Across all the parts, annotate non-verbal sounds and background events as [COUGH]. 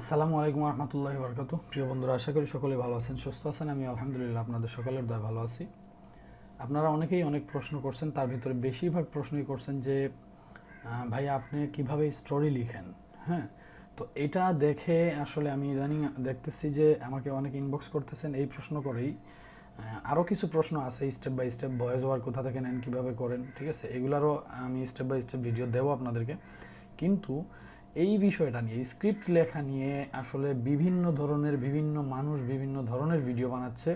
আসসালামু আলাইকুম রহমতুল্লাহ বরকাত প্রিয় বন্ধুরা, আশা করি সকলে ভালো আছেন, সুস্থ আছেন। আমি আলহামদুলিল্লাহ আপনাদের সকলের দয় ভালো আছি। আপনারা অনেকেই অনেক প্রশ্ন করছেন, তার ভিতরে বেশিরভাগ প্রশ্নই করছেন যে ভাই আপনি কীভাবে স্টোরি লিখেন? হ্যাঁ? তো এটা দেখে আসলে আমি ইদানিং দেখতেছি যে, আমাকে অনেক ইনবক্স করতেছেন এই প্রশ্ন করেই। আরও কিছু প্রশ্ন আছে step by step voice over কোথা থেকে নেন, কীভাবে করেন, ঠিক আছে? এগুলারও আমি স্টেপ বাই স্টেপ ভিডিও দেবো আপনাদেরকে। কিন্তু এই বিষয়টা নিয়ে স্ক্রিপ্ট লেখা নিয়ে আসলে বিভিন্ন ধরনের, বিভিন্ন মানুষ বিভিন্ন ধরনের ভিডিও বানাচ্ছে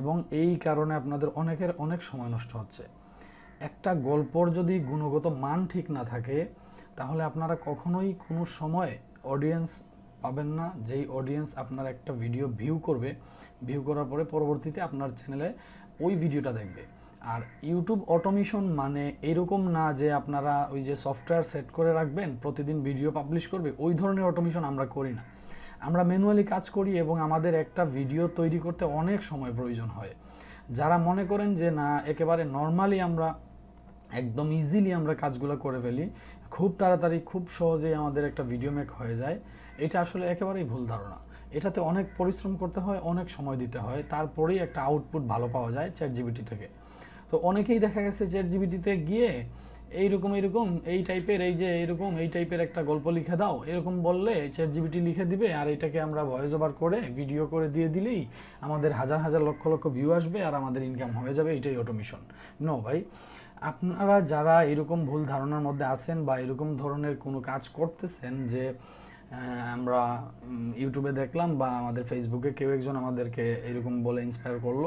এবং এই কারণে আপনাদের অনেকের অনেক সময় নষ্ট হচ্ছে। একটা গল্পর যদি গুণগত মান ঠিক না থাকে, তাহলে আপনারা কখনোই কোনো সময় অডিয়েন্স পাবেন না, যেই অডিয়েন্স আপনার একটা ভিডিও ভিউ করবে। ভিউ করার পরে পরবর্তীতে আপনার চ্যানেলে ওই ভিডিওটা দেখবে। আর ইউটিউব অটোমেশন মানে এরকম না যে আপনারা ওই যে সফটওয়্যার সেট করে রাখবেন, প্রতিদিন ভিডিও পাবলিশ করবে, ওই ধরনের অটোমেশন আমরা করি না। আমরা ম্যানুয়ালি কাজ করি এবং আমাদের একটা ভিডিও তৈরি করতে অনেক সময় প্রয়োজন হয়। যারা মনে করেন যে না, একেবারে নর্মালি আমরা একদম ইজিলি আমরা কাজগুলো করে ফেলি, খুব তাড়াতাড়ি, খুব সহজেই আমাদের একটা ভিডিও মেক হয়ে যায়, এটা আসলে একেবারেই ভুল ধারণা। এটাতে অনেক পরিশ্রম করতে হয়, অনেক সময় দিতে হয়, তারপরেই একটা আউটপুট ভালো পাওয়া যায় চ্যাট জিবিটি থেকে। তো অনেকেই দেখা গেছে চ্যাট জিবিটিতে গিয়ে এইরকম এইরকম, এই টাইপের এই যে এইরকম, এই টাইপের একটা গল্প লিখে দাও। এরকম বললে চ্যাট জিবিটি লিখে দিবে আর এটাকে আমরা ভয়েস ওভার করে ভিডিও করে দিয়ে দিলেই আমাদের হাজার হাজার লক্ষ লক্ষ ভিউ আসবে আর আমাদের ইনকাম হয়ে যাবে। এটাই অটোমেশন নো ভাই, আপনারা যারা এরকম ভুল ধারণার মধ্যে আছেন বা এরকম ধরনের কোনো কাজ করতেছেন যে আমরা ইউটিউবে দেখলাম বা আমাদের ফেসবুকে কেউ একজন আমাদেরকে এরকম বলে ইন্সপায়ার করল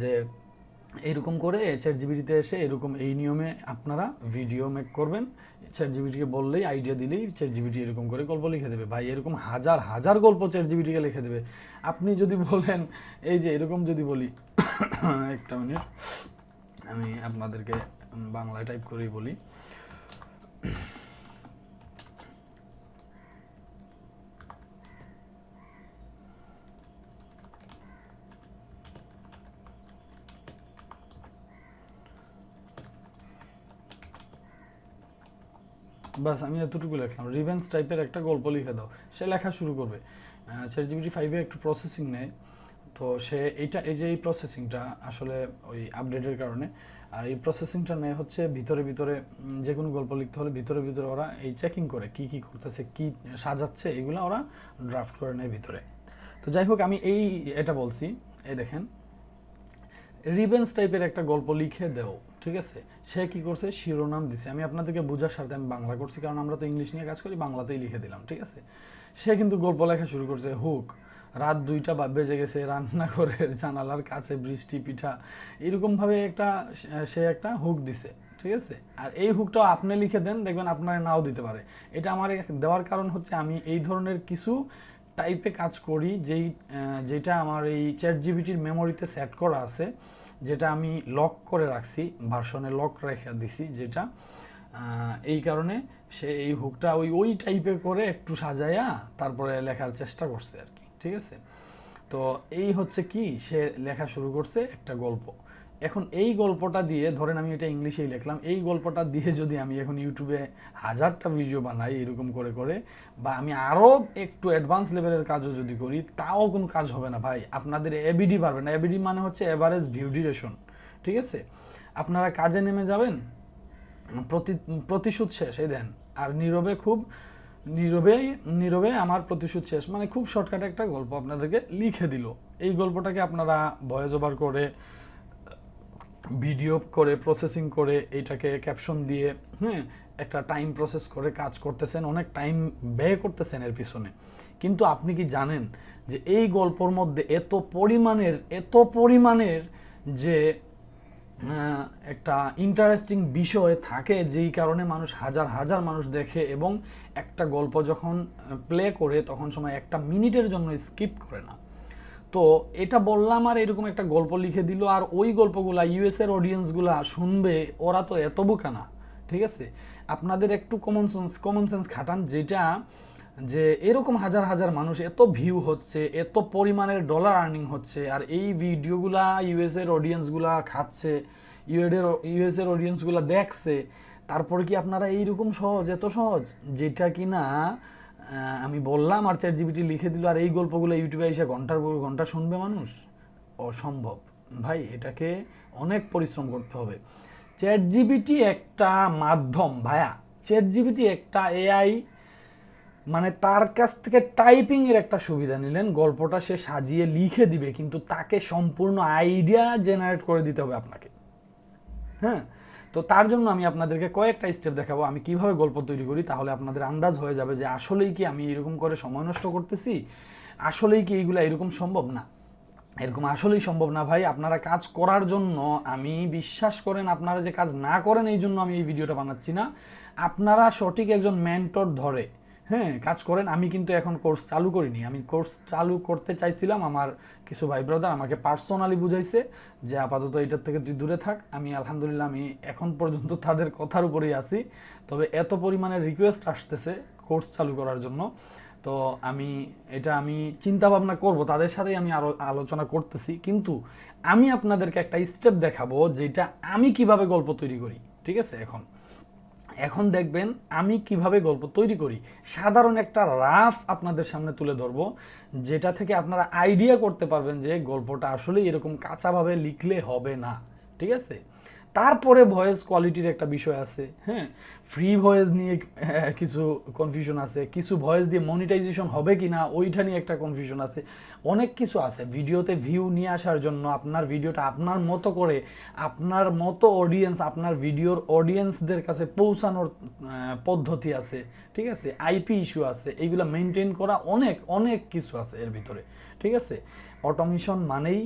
যে এরকম করে চ্যাট জিবিটিতে এসে এরকম এই নিয়মে আপনারা ভিডিও মেক করবেন। চ্যাট জিবিটিকে বললেই আইডিয়া দিলেই চ্যাট জিবিটি এরকম করে গল্প লিখে দেবে। ভাই, এরকম হাজার হাজার গল্প চ্যাট জিবিটিকে লিখে দেবে। আপনি যদি বলেন, এই যে এরকম যদি বলি, [COUGHS] একটা মিনিট, আমি আপনাদেরকে বাংলায় টাইপ করেই বলি। বাস, আমি এতটুকু লিখলাম। রিভেন্স টাইপের একটা গল্প লিখে দাও। সে লেখা শুরু করবে। চ্যাট জিবিটি ফাইভে একটু প্রসেসিং নেয়। তো সে এইটা, এই যে এই প্রসেসিংটা আসলে ওই আপডেটের কারণে, আর এই প্রসেসিংটা নেয় হচ্ছে ভিতরে ভিতরে যে কোনো গল্প লিখতে হলে ভিতরে ভিতরে ওরা এই চেকিং করে, কি কি করতেছে, কি সাজাচ্ছে, এগুলো ওরা ড্রাফট করে নেয় ভিতরে। তো যাই হোক, আমি এই, এটা বলছি, এই দেখেন। রিভেন্স টাইপের একটা গল্প লিখে দেও, ঠিক আছে? সে কি করছে? শিরোনাম দিছে। আমি আপনাদেরকে বোঝার সাথে আমি বাংলা করছি, কারণ আমরা তো ইংলিশ নিয়ে কাজ করি, বাংলাতেই লিখে দিলাম, ঠিক আছে? সে কিন্তু গল্প লেখা শুরু করছে, হুক, রাত দুইটা বা বেজে গেছে রান্নাঘরের জানালার কাছে বৃষ্টি, পিঠা, এরকমভাবে একটা সে একটা হুক দিছে, ঠিক আছে? আর এই হুকটাও আপনি লিখে দেন, দেখবেন আপনার নাও দিতে পারে। এটা আমার দেওয়ার কারণ হচ্ছে আমি এই ধরনের কিছু টাইপে কাজ করি, যেই যেটা আমার এই চ্যাট জিবিটির মেমোরিতে সেট করা আছে, যেটা আমি লক করে রাখছি ভার্সনে লক রেখে দিছি, যেটা এই কারণে সে এই হুকটা ওই ওই টাইপে করে একটু সাজায়া তারপরে লেখার চেষ্টা করছে আর কি, ঠিক আছে? তো এই হচ্ছে কি, সে লেখা শুরু করছে একটা গল্প। এখন এই গল্পটা দিয়ে, ধরেন আমি এটা ইংলিশেই লিখলাম, এই গল্পটা দিয়ে যদি আমি এখন ইউটিউবে হাজারটা ভিডিও বানাই এরকম করে করে, বা আমি আরও একটু অ্যাডভান্স লেভেলের কাজও যদি করি, তাও কোনো কাজ হবে না ভাই। আপনাদের এবিডি পারবে না। এবিডি মানে হচ্ছে এভারেজ ভিউ ডিউরেশন ঠিক আছে? আপনারা কাজে নেমে যাবেন, প্রতি, প্রতিশোধ শেষ, এই দেন। আর নীরবে খুব, নীরবে নীরবে আমার প্রতিশোধ শেষ। মানে খুব শর্টকাট একটা গল্প আপনাদেরকে লিখে দিল। এই গল্পটাকে আপনারা ভয়েস ওভার করে ভিডিও করে প্রসেসিং করে এইটাকে ক্যাপশন দিয়ে হ্যাঁ একটা টাইম প্রসেস করে কাজ করতেছেন, অনেক টাইম ব্যয় করতেছেন এর পিছনে। কিন্তু আপনি কি জানেন যে এই গল্পর মধ্যে এত পরিমাণের এত পরিমাণের যে একটা ইন্টারেস্টিং বিষয় থাকে যেই কারণে মানুষ হাজার হাজার মানুষ দেখে এবং একটা গল্প যখন প্লে করে তখন সময় একটা মিনিটের জন্য স্কিপ করে না। তো এটা বললাম আর এরকম একটা গল্প লিখে দিল, আর ওই গল্পগুলা ইউএসের অডিয়েন্সগুলা শুনবে, ওরা তো এত বোকা না, ঠিক আছে? আপনাদের একটু কমন সেন্স কমন সেন্স খাটান, যেটা যে এরকম হাজার হাজার মানুষ এত ভিউ হচ্ছে, এত পরিমাণের ডলার আর্নিং হচ্ছে, আর এই ভিডিওগুলা ইউএস এর অডিয়েন্সগুলা খাচ্ছে ইউএডের ইউএস এর অডিয়েন্সগুলা দেখছে, তারপরে কি আপনারা এইরকম সহজ, এত সহজ? যেটা কি না আমি বললাম আর চ্যাট জিবিটি লিখে দিল, আর এই গল্পগুলো ইউটিউবে এসে ঘণ্টার পর ঘণ্টা শুনবে মানুষ? অসম্ভব। ভাই, এটাকে অনেক পরিশ্রম করতে হবে। চ্যাট জিবিটি একটা মাধ্যম ভায়া চ্যাট জিবিটি একটা এআই মানে তার কাছ থেকে টাইপিংয়ের একটা সুবিধা নিলেন। গল্পটা সে সাজিয়ে লিখে দিবে, কিন্তু তাকে সম্পূর্ণ আইডিয়া জেনারেট করে দিতে হবে আপনাকে। হ্যাঁ? তো তার জন্য আমি আপনাদেরকে কয়েকটা স্টেপ দেখাবো, আমি কীভাবে গল্প তৈরি করি, তাহলে আপনাদের আন্দাজ হয়ে যাবে যে আসলেই কি আমি এরকম করে সময় নষ্ট করতেছি? আসলেই কি এইগুলো এরকম সম্ভব না? এরকম আসলেই সম্ভব না ভাই। আপনারা কাজ করার জন্য আমি বিশ্বাস করেন, আপনারা যে কাজ না করেন, এই জন্য আমি এই ভিডিওটা বানাচ্ছি না। আপনারা সঠিক একজন মেন্টর ধরে হ্যাঁ কাজ করেন, আমি কিন্তু এখন কোর্স চালু করিনি। আমি কোর্স চালু করতে চাইছিলাম, আমার কিছু ভাই ব্রাদার আমাকে পার্সোনালি বুঝাইছে যে, আপাতত এটার থেকে তুই দূরে থাক। আমি আলহামদুলিল্লাহ, আমি এখন পর্যন্ত তাদের কথার উপরেই আছি। তবে এত পরিমাণে রিকোয়েস্ট আসতেছে কোর্স চালু করার জন্য। তো আমি, এটা আমি চিন্তা ভাবনা করব, তাদের সাথেই আমি আরও আলোচনা করতেছি। কিন্তু আমি আপনাদেরকে একটা স্টেপ দেখাবো, যেটা আমি কীভাবে গল্প তৈরি করি, ঠিক আছে, এখন। এখন দেখবেন আমি কীভাবে গল্প তৈরি করি। সাধারণ একটা রাফ আপনাদের সামনে তুলে ধরবো, যেটা থেকে আপনারা আইডিয়া করতে পারবেন যে গল্পটা আসলে এরকম কাঁচাভাবে লিখলে হবে না, ঠিক আছে? তারপরে ভয়েস কোয়ালিটির একটা বিষয় আছে হ্যাঁ? ফ্রি ভয়েস নিয়ে কিছু কনফিউশন আছে, কিছু ভয়েস দিয়ে মনিটাইজেশন হবে কি না, ওইটা নিয়ে একটা কনফিউশন আছে। অনেক কিছু আছে, ভিডিওতে ভিউ নিয়ে আসার জন্য আপনার ভিডিওটা আপনার মতো করে, আপনার মতো অডিয়েন্স আপনার ভিডিওর অডিয়েন্সদের কাছে পৌঁছানোর পদ্ধতি আছে, ঠিক আছে? আইপি ইস্যু আছে, এইগুলো মেনটেন করা অনেক অনেক কিছু আছে এর ভিতরে, ঠিক আছে? অটোমেশন মানেই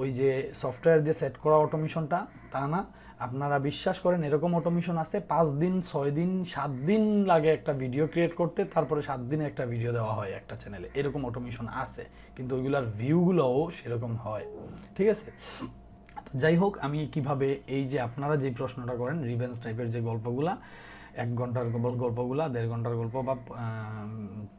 ওই যে সফটওয়্যার দিয়ে সেট করা অটোমেশনটা তা না? আপনারা বিশ্বাস করেন, এরকম অটোমেশন আছে, পাঁচ দিন, ছয় দিন, সাত দিন লাগে একটা ভিডিও ক্রিয়েট করতে, তারপরে সাত দিনে একটা ভিডিও দেওয়া হয় একটা চ্যানেলে এরকম অটোমেশন আছে, কিন্তু ওইগুলোর ভিউগুলোও সেরকম হয়। ঠিক আছে? তো যাই হোক, আমি কীভাবে এই যে আপনারা যে প্রশ্নটা করেন রিভেন্স টাইপের যে গল্পগুলা, এক ঘণ্টার গল্প- গল্পগুলা, দেড় ঘণ্টার গল্প বা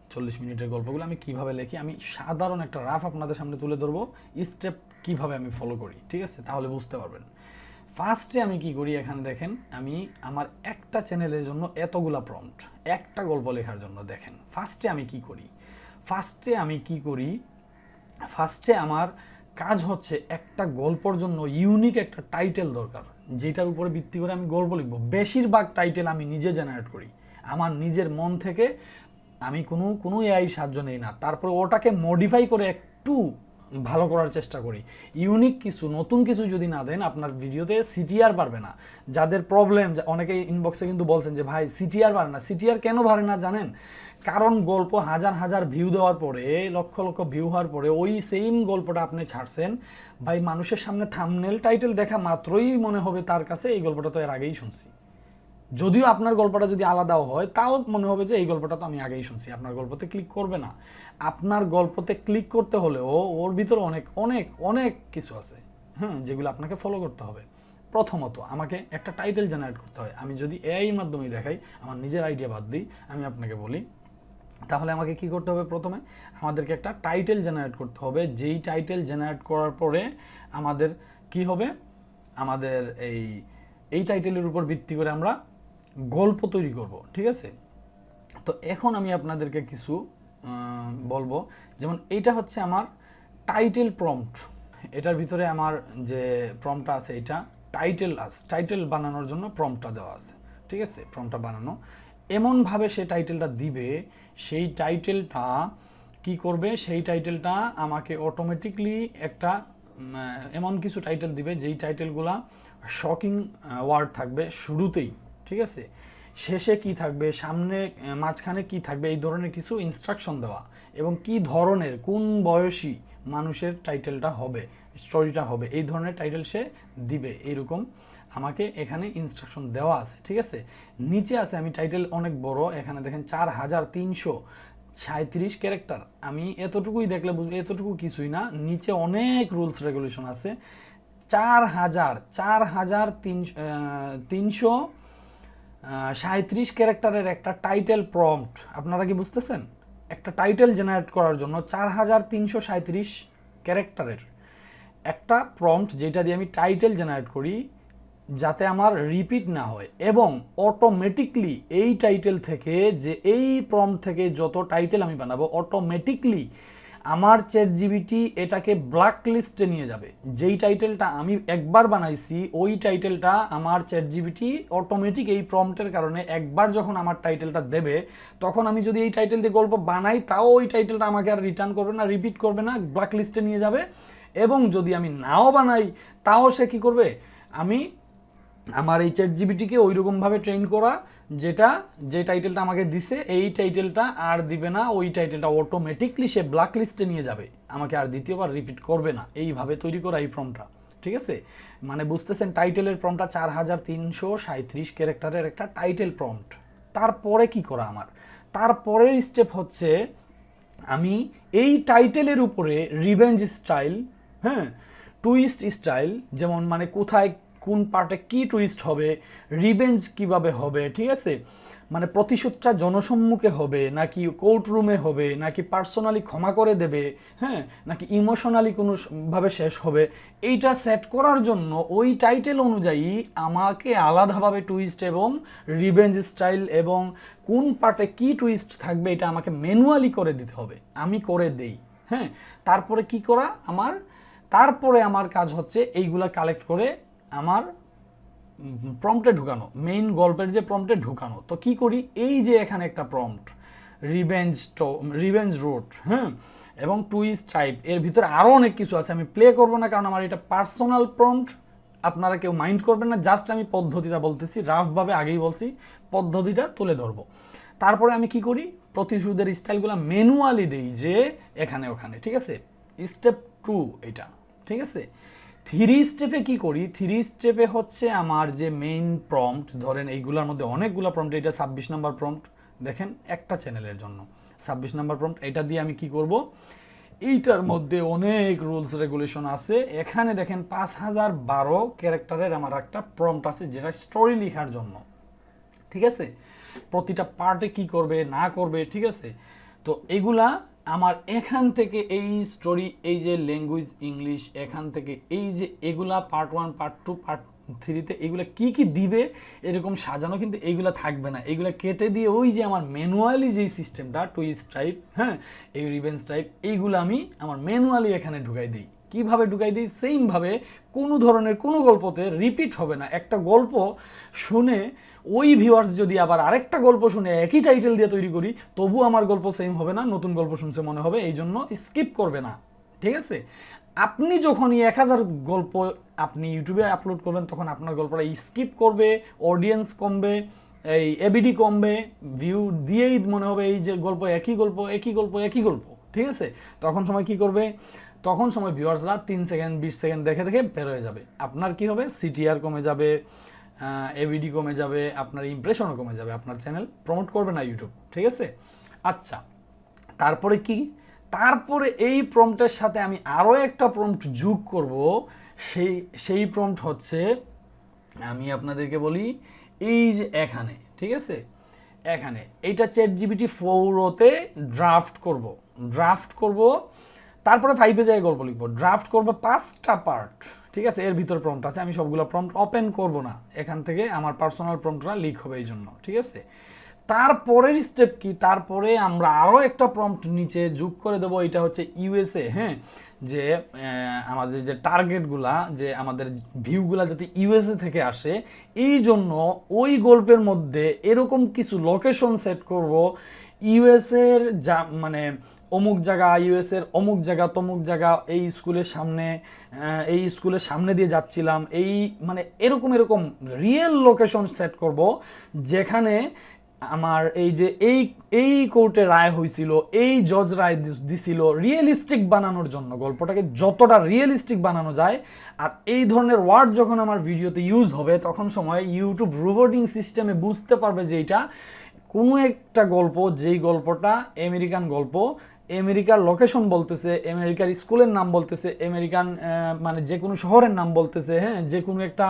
চল্লিশ মিনিটের গল্পগুলো আমি কীভাবে লিখি, আমি সাধারণ একটা রাফ আপনাদের সামনে তুলে ধরবো স্টেপ কীভাবে আমি ফলো করি, ঠিক আছে? তাহলে বুঝতে পারবেন। ফার্স্টে আমি কি করি এখানে দেখেন, আমি আমার একটা চ্যানেলের জন্য এতগুলা প্রম্পট একটা গল্প লেখার জন্য দেখেন ফার্স্টে আমি কি করি? ফার্স্টে আমি কি করি? ফার্স্টে আমার কাজ হচ্ছে একটা গল্পর জন্য ইউনিক একটা টাইটেল দরকার, যেটার উপরে ভিত্তি করে আমি গল্প লিখব। বেশিরভাগ টাইটেল আমি নিজে জেনারেট করি। আমার নিজের মন থেকে আমি কোনো কোনো এআই সাহায্য নেই না। তারপরে ওটাকে মডিফাই করে একটু ভালো করার চেষ্টা করি। ইউনিক কিছু, নতুন কিছু যদি না দেন, আপনার ভিডিওতে সিটিআর পারবে না। যাদের প্রবলেম অনেকে ইনবক্সে কিন্তু বলছেন যে, ভাই, সিটিআর পারে না। সিটিআর কেন পারে না জানেন? কারণ গল্প হাজার হাজার ভিউ দেওয়ার পরে, লক্ষ লক্ষ ভিউ হওয়ার পরে, ওই সেম গল্পটা আপনি ছাড়ছেন। ভাই, মানুষের সামনে থামনেল টাইটেল দেখা মাত্রই মনে হবে তার কাছে, এই গল্পটা তো এর আগেই শুনছি। যদিও আপনার গল্পটা যদি আলাদাও হয়, তাও মনে হবে যে এই গল্পটা তো আমি আগেই শুনছি। আপনার গল্পতে ক্লিক করবে না। আপনার গল্পতে ক্লিক করতে হলেও ওর ভিতরে অনেক অনেক অনেক কিছু আছে হ্যাঁ যেগুলো আপনাকে ফলো করতে হবে। প্রথমত, আমাকে একটা টাইটেল জেনারেট করতে হয়। আমি যদি এআই মাধ্যমে দেখাই, আমার নিজের আইডিয়া বাদ দিই, আমি আপনাকে বলি, তাহলে আমাকে কি করতে হবে প্রথমে? আমাদেরকে একটা টাইটেল জেনারেট করতে হবে। যেই টাইটেল জেনারেট করার পরে আমাদের কি হবে? আমাদের এই এই টাইটেলের উপর ভিত্তি করে আমরা গল্প তৈরি করব, ঠিক আছে? তো এখন আমি আপনাদেরকে কিছু বলব। যেমন এইটা হচ্ছে আমার টাইটেল প্রম্পট এটার ভিতরে আমার যে প্রম্পটটা আছে এটা টাইটেল আছে টাইটেল বানানোর জন্য প্রম্পটটা দেওয়া আছে, ঠিক আছে? প্রম্পটটা বানানো। এমনভাবে সে টাইটেলটা দিবে, সেই টাইটেলটা কি করবে? সেই টাইটেলটা আমাকে অটোমেটিকলি একটা এমন কিছু টাইটেল দিবে, যেই টাইটেলগুলা শকিং ওয়ার্ড থাকবে শুরুতেই। ঠিক আছে? শেষে কি থাকবে? সামনে মাঝখানে কি থাকবে? এই ধরনের কিছু ইনস্ট্রাকশন দেওয়া। এবং কি ধরনের, কোন বয়সী মানুষের টাইটেলটা হবে স্টোরিটা হবে, এই ধরনের টাইটেল সে দিবে, এইরকম আমাকে এখানে ইনস্ট্রাকশন দেওয়া আছে, ঠিক আছে? নিচে আছে, আমি টাইটেল অনেক বড়, এখানে দেখেন চার হাজার তিনশো সাঁত্রিশ ক্যারেক্টার আমি এতটুকুই দেখলে বুঝব এতটুকু কিছুই না। নিচে অনেক রুলস রেগুলেশন আছে। চার হাজার চার হাজার তিন তিনশো সাঁত্রিশ ক্যারেক্টারের একটা টাইটেল প্রম্পট আপনারা কি বুঝতেছেন? একটা টাইটেল জেনারেট করার জন্য চার হাজার তিনশো সাঁত্রিশ ক্যারেক্টারের একটা প্রম্পট যেটা দিয়ে আমি টাইটেল জেনারেট করি, যাতে আমার রিপিট না হয় এবং অটোমেটিকলি এই টাইটেল থেকে যে এই প্রম থেকে যত টাইটেল আমি বানাবো অটোমেটিকলি আমার চ্যাট জিবিটি এটাকে ব্ল্যাক লিস্টে নিয়ে যাবে। যেই টাইটেলটা আমি একবার বানাইছি, ওই টাইটেলটা আমার চ্যাট জিবিটি অটোমেটিক এই প্রম্পটের কারণে একবার যখন আমার টাইটেলটা দেবে, তখন আমি যদি এই টাইটেল দিয়ে গল্প বানাই, তাও ওই টাইটেলটা আমাকে আর রিটার্ন করবে না রিপিট করবে না ব্ল্যাক লিস্টে নিয়ে যাবে। এবং যদি আমি নাও বানাই, তাও সে কী করবে? আমি আমার এই চ্যাট জিবিটিকে ওই রকমভাবে ট্রেন করা, যেটা, যে টাইটেলটা আমাকে দিছে, এই টাইটেলটা আর দিবে না, ওই টাইটেলটা অটোমেটিকলি সে ব্ল্যাক লিস্টে নিয়ে যাবে। আমাকে আর দ্বিতীয়বার রিপিট করবে না। এইভাবে তৈরি করা এই ফর্মটা ঠিক আছে? মানে বুঝতেছেন টাইটেলের প্রমটা চার হাজার তিনশো সাঁত্রিশ ক্যারেক্টারের একটা টাইটেল প্রম্পট তারপরে কি করা আমার? তারপরের স্টেপ হচ্ছে, আমি এই টাইটেলের উপরে রিভেঞ্জ স্টাইল হ্যাঁ? টুইস্ট স্টাইল যেমন মানে কোথায় কোন পার্টে কি টুইস্ট হবে রিভেঞ্জ কীভাবে হবে, ঠিক আছে? মানে প্রতিশোধটা জনসম্মুখে হবে, নাকি কোর্ট রুমে হবে, নাকি পার্সোনালি ক্ষমা করে দেবে হ্যাঁ? নাকি ইমোশনালি কোনো স- ভাবে শেষ হবে, এইটা সেট করার জন্য ওই টাইটেল অনুযায়ী আমাকে আলাদাভাবে টুইস্ট এবং রিভেঞ্জ স্টাইল এবং কোন পার্টে কি টুইস্ট থাকবে এটা আমাকে ম্যানুয়ালি করে দিতে হবে, আমি করে দেই হ্যাঁ? তারপরে কি করা আমার? তারপরে আমার কাজ হচ্ছে এইগুলা কালেক্ট করে আমার প্রম্পটে ঢুকানো মেইন গল্পের যে প্রম্পটে ঢুকানো, তো কি করি? এই যে এখানে একটা প্রম্পট রিভেঞ্জ রিভেঞ্জ রোড হ্যাঁ এবং টুইস্ট টাইপের ভিতরে আরও অনেক কিছু আছে, আমি প্লে করব না কারণ আমার এটা পার্সোনাল প্রম্পট আপনারা কেউ মাইন্ড করবেন না জাস্ট আমি পদ্ধতিটা বলতেছি রাফভাবে আগেই বলছি, পদ্ধতিটা তুলে ধরবো। তারপরে আমি কি করি? প্রতিশোধের স্টাইলগুলো ম্যানুয়ালি দেই যে এখানে ওখানে, ঠিক আছে? স্টেপ টু এটা, ঠিক আছে? থ্রি স্টেপে কি করি? থ্রি স্টেপে হচ্ছে আমার যে মেইন প্রম্পট ধরেন এইগুলোর মধ্যে অনেকগুলো প্রম্পট এটা ছাব্বিশ নাম্বার প্রম্পট দেখেন একটা চ্যানেলের জন্য। ছাব্বিশ নাম্বার প্রম্পট এটা দিয়ে আমি কি করব? এইটার মধ্যে অনেক রুলস রেগুলেশন আছে। এখানে দেখেন পাঁচ হাজার বারো ক্যারেক্টারের আমার একটা প্রম্পট আছে, যেটা স্টোরি লেখার জন্য। ঠিক আছে? প্রতিটা পার্টে কি করবে, না করবে, ঠিক আছে? তো এগুলা আমার এখান থেকে এই স্টোরি এই যে ল্যাঙ্গুয়েজ ইংলিশ এখান থেকে এই যে এগুলা part one part two part থ্রিতে এগুলো কি কি দিবে, এরকম সাজানো কিন্তু এইগুলা থাকবে না। এগুলা কেটে দিয়ে ওই যে আমার ম্যানুয়ালি যেই সিস্টেমটা টুইস্ট টাইপ হ্যাঁ এই রিভেন্স টাইপ এইগুলো আমি আমার ম্যানুয়ালি এখানে ঢুকাই দিই। কীভাবে ঢুকাই দিই? সেমভাবে কোনো ধরনের কোনো গল্পতে রিপিট হবে না। একটা গল্প শুনে ওই ভিউয়ার্স যদি আবার আরেকটা গল্প শুনে একই টাইটেল দিয়ে তৈরি করি তবু আমার গল্প সেম হবে না, নতুন গল্প শুনছে মনে হবে, এই জন্য স্কিপ করবে না। ঠিক আছে? আপনি যখনই এক হাজার গল্প আপনি ইউটিউবে আপলোড করবেন, তখন আপনার গল্পটা স্কিপ করবে অডিয়েন্স কমবে, এই এবিডি কমবে ভিউ দিয়েই মনে হবে এই যে গল্প, একই গল্প একই গল্প একই গল্প। ঠিক আছে? তখন সময় কি করবে? তখন সময় ভিউয়ার্সরা তিন সেকেন্ড বিশ সেকেন্ড দেখে দেখে বের হয়ে যাবে। আপনার কি হবে? সিটিআর কমে যাবে। এবিডি কমে যাবে, আপনার ইমপ্রেশনও কমে যাবে, আপনার চ্যানেল প্রমোট করবে না ইউটিউব ঠিক আছে? আচ্ছা তারপরে কি? তারপরে এই প্রম্পটের সাথে আমি আরও একটা প্রম্পট যোগ করব। সেই সেই প্রম্পট হচ্ছে, আমি আপনাদেরকে বলি, এই যে এখানে, ঠিক আছে? এখানে, এইটা চ্যাট জিবিটি ফোরোতে ড্রাফট করব ড্রাফট করব, তারপরে ফাইভে যায় গল্প লিখব ড্রাফট করব পাঁচটা পার্ট ঠিক আছে, এর ভিতর প্রম্পট আছে, আমি সবগুলো প্রম্পট ওপেন করব না। এখান থেকে আমার পার্সোনাল প্রম্পটটা লিক হবে এই জন্য, ঠিক আছে? তারপরের স্টেপ কি? তারপরে আমরা আরও একটা প্রম্পট নিচে যোগ করে দেবো, এটা হচ্ছে ইউএসএ হ্যাঁ? যে আমাদের যে টার্গেটগুলা যে আমাদের ভিউগুলা যাতে ইউএসএ থেকে আসে, এই জন্য ওই গল্পের মধ্যে এরকম কিছু লোকেশন সেট করব। ইউএসএর যা মানে অমুক জায়গা ইউএসের অমুক জায়গা, তমুক জায়গা এই স্কুলের সামনে এই স্কুলের সামনে দিয়ে যাচ্ছিলাম। এই মানে এরকম এরকম রিয়েল লোকেশন সেট করব যেখানে আমার এই যে এই এই কোর্টে রায় হয়েছিল এই জজ রায় দিছিল রিয়েলিস্টিক বানানোর জন্য। গল্পটাকে যতটা রিয়েলিস্টিক বানানো যায়, আর এই ধরনের ওয়ার্ড যখন আমার ভিডিওতে ইউজ হবে, তখন সময় ইউটিউব রোবোটিং সিস্টেমে বুঝতে পারবে যে এটা কোনো একটা গল্প, যেই গল্পটা আমেরিকান গল্প আমেরিকার লোকেশন বলতেছে, আমেরিকার স্কুলের নাম বলতেছে, আমেরিকান মানে যে কোনো শহরের নাম বলতেছে হ্যাঁ যে কোনো একটা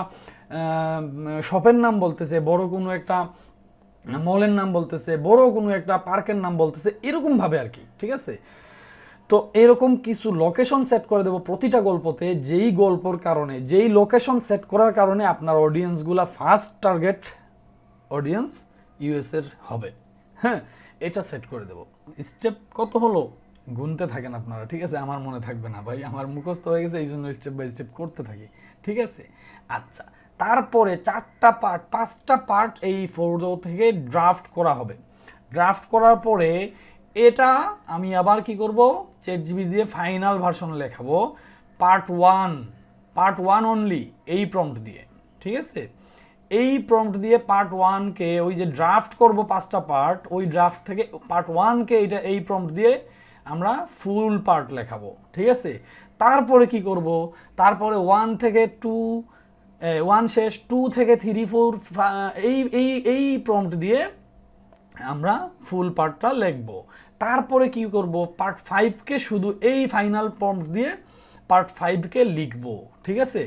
শপের নাম বলতেছে, বড় কোনো একটা মলের নাম বলতেছে, বড় কোনো একটা পার্কের নাম বলতেছে এরকমভাবে আর কি, ঠিক আছে? তো এরকম কিছু লোকেশন সেট করে দেবো প্রতিটা গল্পতে, যেই গল্পর কারণে, যেই লোকেশন সেট করার কারণে আপনার অডিয়েন্সগুলা ফার্স্ট টার্গেট অডিয়েন্স ইউএসের হবে হ্যাঁ এটা সেট করে দেবো। স্টেপ কত হলো? গুনতে থাকেন আপনারা, ঠিক আছে? আমার মনে থাকবে না ভাই, আমার মুখস্থ হয়ে গেছে, এই জন্য স্টেপ বাই স্টেপ করতে থাকি, ঠিক আছে? আচ্ছা তারপরে চারটা পার্ট পাঁচটা পার্ট এই ফোরডো থেকে ড্রাফট করা হবে। ড্রাফট করার পরে এটা আমি আবার কি করব? চেট জিবি দিয়ে final version লেখাবো part one part one only এই প্রম্পট দিয়ে, ঠিক আছে? এই প্রম্পট দিয়ে পার্ট ওয়ানকে ওই যে ড্রাফট করব পাঁচটা পার্ট ওই ড্রাফট থেকে পার্ট ওয়ানকে এটা এই প্রম্পট দিয়ে আমরা ফুল পার্ট লেখাবো, ঠিক আছে? তারপরে কি করব? তারপরে ওয়ান থেকে টু ওয়ান শেষ টু থেকে থ্রি ফোর এই এই এই প্রম্পট দিয়ে আমরা ফুল পার্টটা লিখব। তারপরে কি করব? পার্ট ফাইভকে শুধু এই ফাইনাল প্রম্পট দিয়ে পার্ট ফাইভকে লিখব, ঠিক আছে?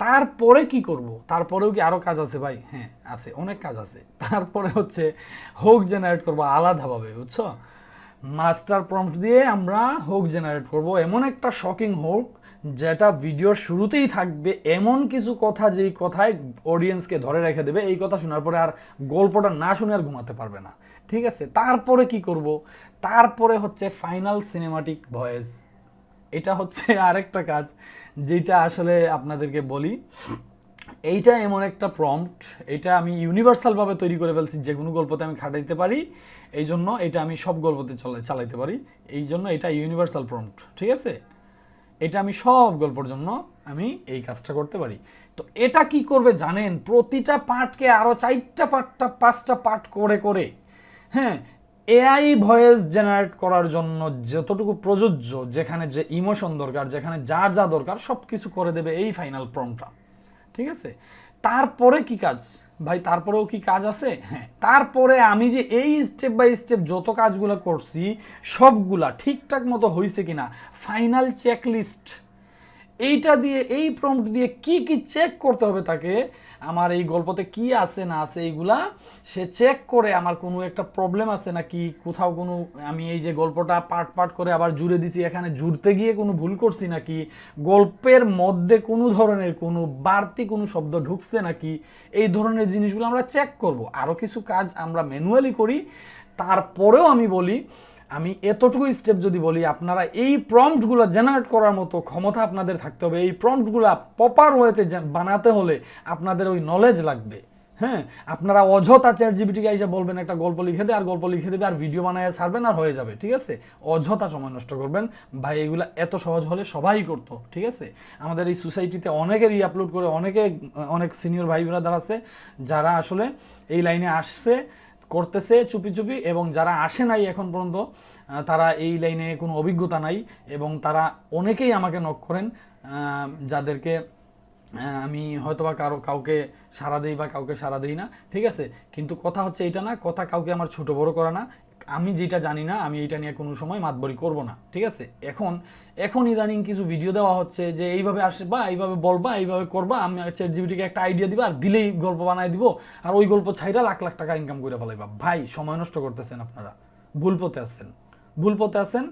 তারপরে কি করব? তারপরেও কি আরও কাজ আছে ভাই? হ্যাঁ আছে, অনেক কাজ আছে। তারপরে হচ্ছে হোক জেনারেট করব আলাদাভাবে, বুঝছ? মাস্টার প্রম্পট দিয়ে আমরা হোক জেনারেট করব। এমন একটা শকিং হোক যেটা ভিডিওর শুরুতেই থাকবে, এমন কিছু কথা যেই কথায় অডিয়েন্সকে ধরে রেখে দেবে, এই কথা শোনার পরে আর গল্পটা না শুনে আর ঘুমাতে পারবে না। ঠিক আছে? তারপরে কি করব? তারপরে হচ্ছে ফাইনাল সিনেমাটিক ভয়েস এটা হচ্ছে [LAUGHS] আরেকটা কাজ যেটা আসলে আপনাদেরকে বলি। এইটা এমন একটা প্রম্পট এটা আমি ইউনিভার্সালভাবে তৈরি করে ফেলছি, যে কোনো গল্পতে আমি খাটাইতে পারি এই জন্য এটা আমি সব গল্পতে চলে চালাইতে পারি। এই জন্য এটা ইউনিভার্সাল প্রম্পট ঠিক আছে? এটা আমি সব গল্পর জন্য আমি এই কাজটা করতে পারি। তো এটা কি করবে জানেন? প্রতিটা পার্টকে আরও চারটা পার্টটা পাঁচটা পার্ট করে করে হ্যাঁ? এআই ভয়েস জেনারেট করার জন্য যতটুকু প্রযোজ্য, যেখানে যে ইমোশন দরকার, যেখানে যা যা দরকার সব কিছু করে দেবে এই ফাইনাল প্রমটা। ঠিক আছে? তারপরে কি কাজ? ভাই, তারপরেও কি কাজ আছে? হ্যাঁ তারপরে আমি যে এই স্টেপ বাই স্টেপ যত কাজগুলো করছি, সবগুলা ঠিকঠাক মতো হয়েছে কিনা ফাইনাল চেকলিস্ট এইটা দিয়ে, এই প্রম্পট দিয়ে কি কি চেক করতে হবে তাকে? আমার এই গল্পতে কি আছে, না আছে এইগুলা সে চেক করে আমার কোনো একটা প্রবলেম আছে নাকি? কোথাও কোনো, আমি এই যে গল্পটা পার্ট পার্ট করে আবার জুড়ে দিছি, এখানে জুড়তে গিয়ে কোনো ভুল করছি নাকি? গল্পের মধ্যে কোনো ধরনের কোনো বাড়তি কোনো শব্দ ঢুকছে নাকি? এই ধরনের জিনিসগুলো আমরা চেক করব। আরও কিছু কাজ আমরা ম্যানুয়ালি করি। তারপরেও আমি বলি আমি এতটুকু স্টেপ যদি বলি, আপনারা এই প্রম্পটগুলো জেনারেট করার মতো ক্ষমতা আপনাদের থাকতে হবে। এই প্রম্পটগুলো প্রপার ওয়েতে বানাতে হলে আপনাদের ওই নলেজ লাগবে। হ্যাঁ? আপনারা অযথা চ্যাট জিবিটিকে এসে বলবেন, একটা গল্প লিখে দেয় আর গল্প লিখে দেবে, আর ভিডিও বানায় ছাড়বেন, আর হয়ে যাবে, ঠিক আছে? অযথা সময় নষ্ট করবেন। ভাই, এগুলো এত সহজ হলে সবাই করতো, ঠিক আছে? আমাদের এই সোসাইটিতে অনেকে আপলোড করে, অনেকে, অনেক সিনিয়র ভাই ব্রাদার আছে, যারা আসলে এই লাইনে আসছে করতেছে চুপি চুপি এবং যারা আসে নাই এখন পর্যন্ত তারা এই লাইনে কোনো অভিজ্ঞতা নাই এবং তারা অনেকেই আমাকে নক করেন যাদেরকে আমি হয়তো বা কারও, কাউকে সারা দিই বা কাউকে সারা দিই না, ঠিক আছে? কিন্তু কথা হচ্ছে এটা না, কথা কাউকে আমার ছোট বড় করা না আমি যেটা জানি না, আমি এটা নিয়ে কোনো সময় মাতবরি করব না, ঠিক আছে? এখন এখন ইদানিং কিছু ভিডিও দেওয়া হচ্ছে যে এইভাবে আসে বা এইভাবে বলবা এইভাবে করবা, আমি চ্যাট জিবিটিকে একটা আইডিয়া দিবা, আর দিলেই গল্প বানাই দিব, আর ওই গল্প ছাইরা লাখ লাখ টাকা ইনকাম করে ফেলাইবা। ভাই, সময় নষ্ট করতেছেন আপনারা। ভুল পথে আসছেন ভুল পথে আছেন,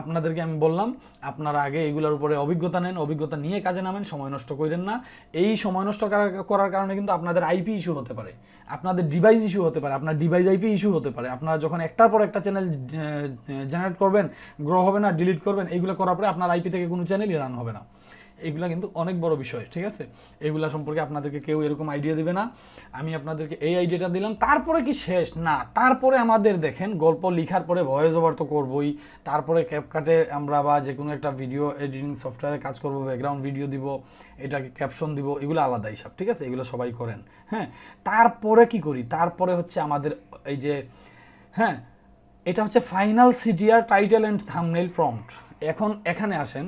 আপনাদেরকে আমি বললাম, আপনারা আগে এগুলোর উপরে অভিজ্ঞতা নেন, অভিজ্ঞতা নিয়ে কাজে নামেন, সময় নষ্ট করেন না। এই সময় নষ্ট করার কারণে কিন্তু আপনাদের আইপি ইস্যু হতে পারে, আপনাদের ডিভাইস ইস্যু হতে পারে, আপনার ডিভাইস আইপি ইস্যু হতে পারে। আপনারা যখন একটার পর একটা চ্যানেল জেনারেট করবেন গ্রো হবে না ডিলিট করবেন, এইগুলো করার পরে আপনার আইপি থেকে কোনো চ্যানেলই রান হবে না। এগুলা কিন্তু অনেক বড় বিষয়, ঠিক আছে? এগুলা সম্পর্কে আপনাদেরকে কেউ এরকম আইডিয়া দেবে না। আমি আপনাদেরকে এই আইডিয়াটা দিলাম। তারপরে কি শেষ? না, তারপরে আমাদের দেখেন গল্প লিখার পরে ভয়েস ওভার তো করবই। তারপরে ক্যাপকাটে আমরা বা যে কোনো একটা ভিডিও এডিটিং সফটওয়্যারে কাজ করব ব্যাকগ্রাউন্ড ভিডিও দিব, এটাকে ক্যাপশন দিব, এগুলো আলাদা হিসাব, ঠিক আছে? এগুলো সবাই করেন হ্যাঁ? তারপরে কি করি? তারপরে হচ্ছে আমাদের এই যে হ্যাঁ? এটা হচ্ছে final CTR title and thumbnail prompt এখন এখানে আসেন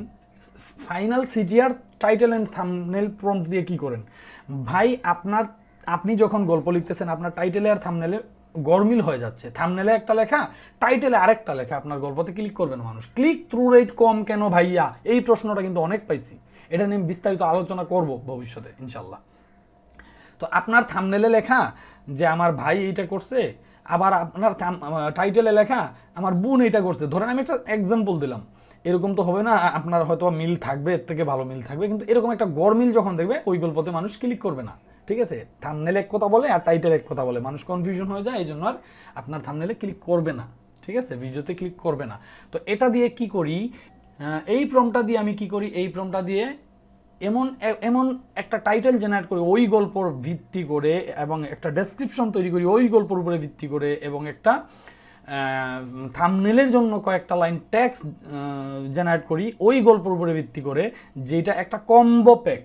final CTR title and thumbnail prompt দিয়ে কি করেন? ভাই, আপনার, আপনি যখন গল্প লিখতেছেন, আপনার টাইটেলে আর থামনেলে গরমিল হয়ে যাচ্ছে। থামনেলে একটা লেখা টাইটেলে আরেকটা লেখা। আপনার গল্পতে ক্লিক করবেন মানুষ। ক্লিক থ্রু রেট কম কেন ভাইয়া? এই প্রশ্নটা কিন্তু অনেক পাইছি। এটা নিয়ে বিস্তারিত আলোচনা করব ভবিষ্যতে ইনশাল্লাহ তো আপনার থামনেলে লেখা যে, আমার ভাই এইটা করছে, আবার আপনার টাইটেলে লেখা, আমার বোন এইটা করছে। ধরেন আমি একটা এক্সাম্পল দিলাম। এরকম তো হবে না আপনার হয়তো মিল থাকবে, এর থেকে ভালো মিল থাকবে, কিন্তু এরকম একটা গড় মিল যখন দেখবে, ওই গল্পতে মানুষ ক্লিক করবে না, ঠিক আছে? থামনেলে এক কথা বলে আর টাইটেল এক কথা বলে, মানুষ কনফিউশন হয়ে যায় এই জন্য আর আপনার থামনেলে ক্লিক করবে না, ঠিক আছে? ভিডিওতে ক্লিক করবে না। তো এটা দিয়ে কি করি? এই প্রমটা দিয়ে আমি কি করি? এই প্রমটা দিয়ে এমন এমন একটা টাইটেল জেনারেট করে, ওই গল্পর ভিত্তি করে এবং একটা ডেসক্রিপশন তৈরি করি, ওই গল্পর উপরে ভিত্তি করে এবং একটা থামনেলের জন্য কয়েকটা লাইন ট্যাক্স জেনারেট করি। ওই গল্পর উপরে ভিত্তি করে যেটা একটা কম্বো প্যাক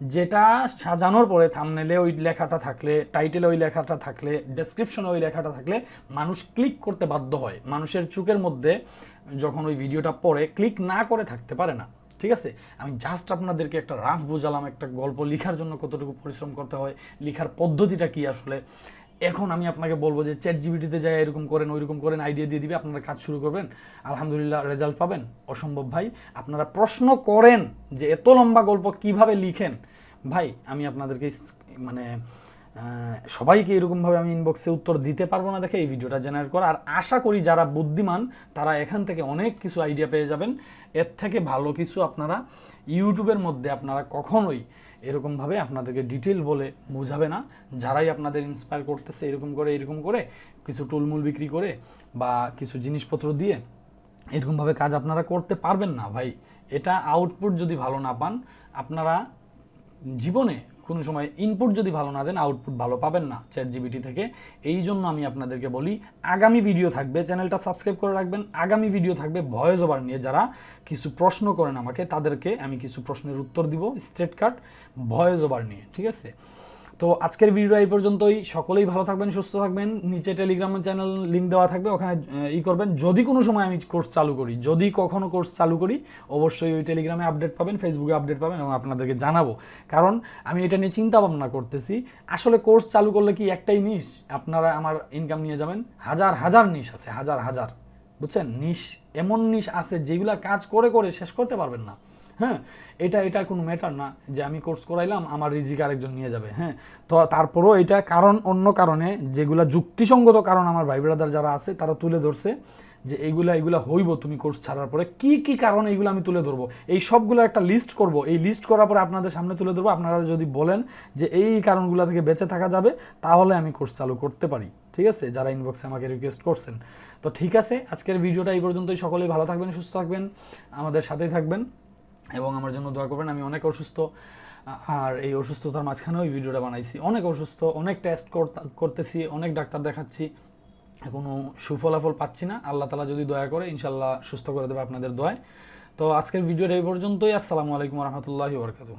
যেটা সাজানোর পরে থামনেলে ওই লেখাটা থাকলে টাইটেলে ওই লেখাটা থাকলে ডেসক্রিপশনে ওই লেখাটা থাকলে মানুষ ক্লিক করতে বাধ্য হয়। মানুষের চোখের মধ্যে যখন ওই ভিডিওটা পড়ে ক্লিক না করে থাকতে পারে না। ঠিক আছে? আমি জাস্ট আপনাদেরকে একটা রাফ বোঝালাম, একটা গল্প লেখার জন্য কতটুকু পরিশ্রম করতে হয়, লেখার পদ্ধতিটা কি আসলে? এখন আমি আপনাকে বলব যে চ্যাট জিবিটিতে যাই, এরকম করেন, ওইরকম করেন আইডিয়া দিয়ে দিবে, আপনারা কাজ শুরু করবেন। আলহামদুলিল্লাহ রেজাল্ট পাবেন। অসম্ভব ভাই, আপনারা প্রশ্ন করেন যে এত লম্বা গল্প কীভাবে লিখেন? ভাই, আমি আপনাদেরকে মানে সবাইকে এরকমভাবে আমি ইনবক্সে উত্তর দিতে পারব না দেখে এই ভিডিওটা জেনারেট করা। আর আশা করি যারা বুদ্ধিমান, তারা এখান থেকে অনেক কিছু আইডিয়া পেয়ে যাবেন। এর থেকে ভালো কিছু আপনারা ইউটিউবের মধ্যে আপনারা কখনোই এরকমভাবে আপনাদেরকে ডিটেল বলে বোঝাবে না। যারাই আপনাদের ইন্সপায়ার করতেছে এরকম করে এরকম করে, কিছু টুলমুল বিক্রি করে বা কিছু জিনিসপত্র দিয়ে এরকমভাবে কাজ আপনারা করতে পারবেন না ভাই। এটা আউটপুট যদি ভালো না পান, আপনারা জীবনে কোনো সময় ইনপুট যদি ভালো না দেন আউটপুট ভালো পাবেন না চ্যাট জিবিটি থেকে। এই জন্য আমি আপনাদেরকে বলি, আগামী ভিডিও থাকবে চ্যানেলটা সাবস্ক্রাইব করে রাখবেন। আগামী ভিডিও থাকবে ভয়েস ওভার নিয়ে যারা কিছু প্রশ্ন করেন আমাকে, তাদেরকে আমি কিছু প্রশ্নের উত্তর দিব স্টেট কার্ড ভয়েস ওভার নিয়ে, ঠিক আছে? তো আজকের ভিডিও এই পর্যন্তই। সকলেই ভালো থাকবেন, সুস্থ থাকবেন। নিচে টেলিগ্রাম চ্যানেল লিঙ্ক দেওয়া থাকবে, ওখানে ই করবেন। যদি কোনো সময় আমি কোর্স চালু করি, যদি কখনো কোর্স চালু করি, অবশ্যই ওই টেলিগ্রামে আপডেট পাবেন ফেসবুকে আপডেট পাবেন এবং আপনাদেরকে জানাব। কারণ আমি এটা নিয়ে চিন্তা ভাবনা করতেছি, আসলে কোর্স চালু করলে কি একটাই নিশ? আপনারা আমার ইনকাম নিয়ে যাবেন, হাজার হাজার নিশ আছে, হাজার হাজার। বুঝছেন? নিশ, এমন নিশ আছে যেগুলা কাজ করে করে শেষ করতে পারবেন না। হ্যাঁ এটা এটা কোনো ম্যাটার না যে আমি কোর্স করাইলাম, আমার রিজিক আরেকজন নিয়ে যাবে হ্যাঁ। তো তারপরেও এটা কারণ, অন্য কারণে যেগুলা যুক্তিসঙ্গত কারণ আমার ভাই ব্রাদার যারা আছে, তারা তুলে ধরছে যে এইগুলা এইগুলা হইব তুমি কোর্স ছাড়ার পরে। কি কি কারণ এইগুলো আমি তুলে ধরবো? এই সবগুলো একটা লিস্ট করব। এই লিস্ট করার পরে আপনাদের সামনে তুলে ধরবো। আপনারা যদি বলেন যে এই কারণগুলো থেকে বেঁচে থাকা যাবে, তাহলে আমি কোর্স চালু করতে পারি। ঠিক আছে? যারা ইনবক্সে আমাকে রিকোয়েস্ট করছেন। তো ঠিক আছে, আজকের ভিডিওটা এই পর্যন্তই। সকলেই ভালো থাকবেন, সুস্থ থাকবেন। আমাদের সাথেই থাকবেন। এবং আমার জন্য দোয়া করবেন। আমি অনেক অসুস্থ, আর এই অসুস্থতার মাঝখানে ওই ভিডিওটা বানাইছি। অনেক অসুস্থ, অনেক টেস্ট করতেছি, অনেক ডাক্তার দেখাচ্ছি। কোনো সুফলাফল পাচ্ছি না। আল্লাহ তালা যদি দয়া করে ইনশাল্লাহ সুস্থ করে দেবে আপনাদের দোয়ায়। তো আজকের ভিডিওটা এই পর্যন্তই। আসসালামু আলাইকুম রহমতুল্লাহি বরকাতু